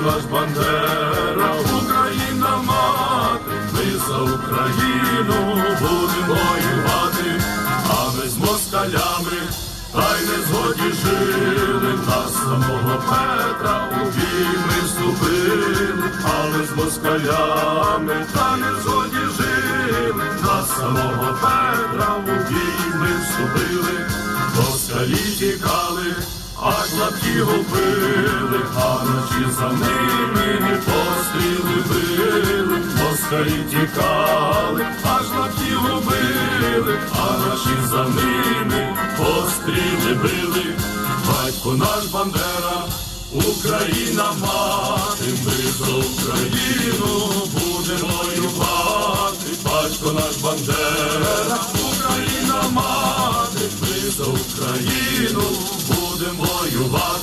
наш Бандера, Україна мати, ми за Україну будемо воювати, а ми з москалями, та й не згоді жили, на самого Петра у бій ми вступили, але з москалями, та не згоді жили, на самого Петра у бій ми вступили, москалі тікали. Аж лапті губили, а вночі за ними постріли били, москалі тікали, аж лапті губили, а вночі за ними постріли били, батько наш Бандера, Україна мати, ми за Україну будемо воювати, батько наш Бандера, Україна за Україну будемо воювати.